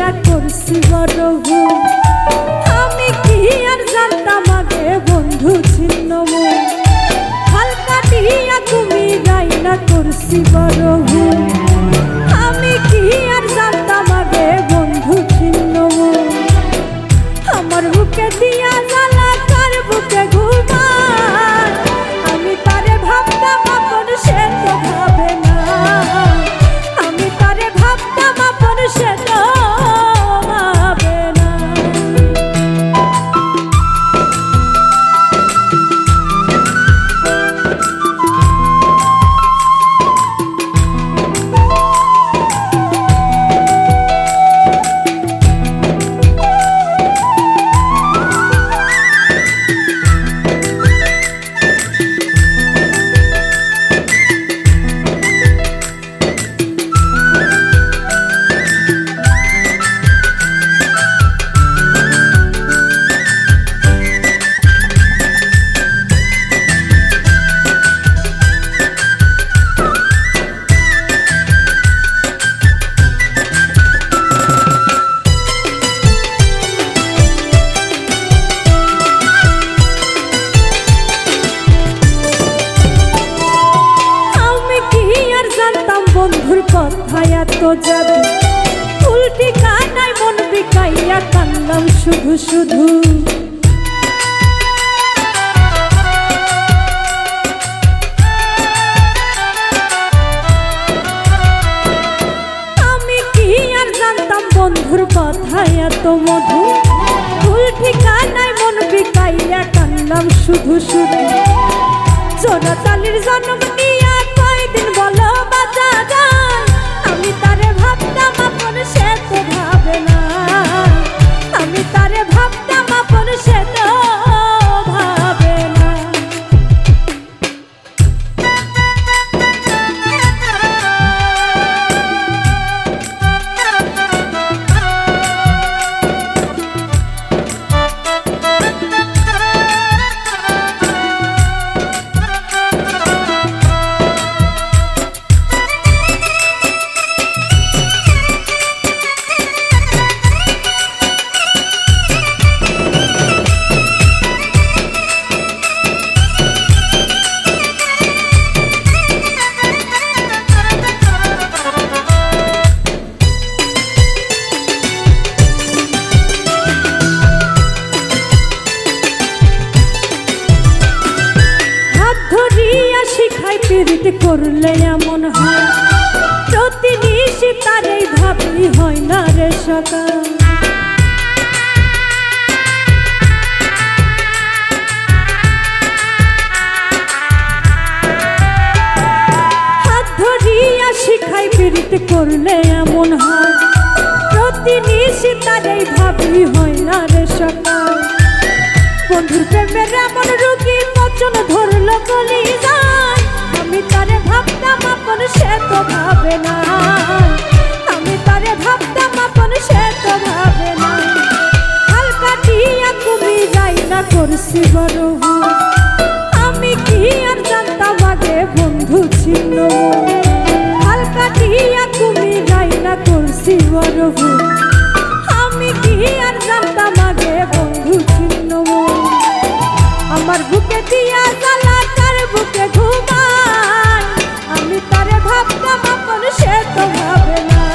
রাইনা করছি বড় আমি কি আর জানতাম আগে বন্ধু ছিন্ন খাল কাটিয়া তুমি রাইনা করছি বড় আমি কি আর জানতাম আগে বন্ধু ছিন্ন আমার বুকে দিয়া জ্বালা কার বুকে ঘুমায়। এত যাবে। উল্টি কানায় মন বিকাইয়া কান্দাম শুধু শুধু। আমি কি আর জানতাম বন্ধুর কথায় এত মধু? ভুল ঠিকানায় মন বিকাইয়া কান্দাম শুধু শুধু। চোরাতালির জন্ম করলে এমন হয়? প্রতিনিশি তারেই ভাবি হয় না রে সকাল। শিখাই পীড়িত করলে এমন হয়? প্রতিনিশি তারেই ভাবি হয় না রে সকাল। বন্ধুর প্রেমের এমন রুগী বচন ধরলো গলি সে তো ভাবে না। আপনা আপন সে তো ভাবে না।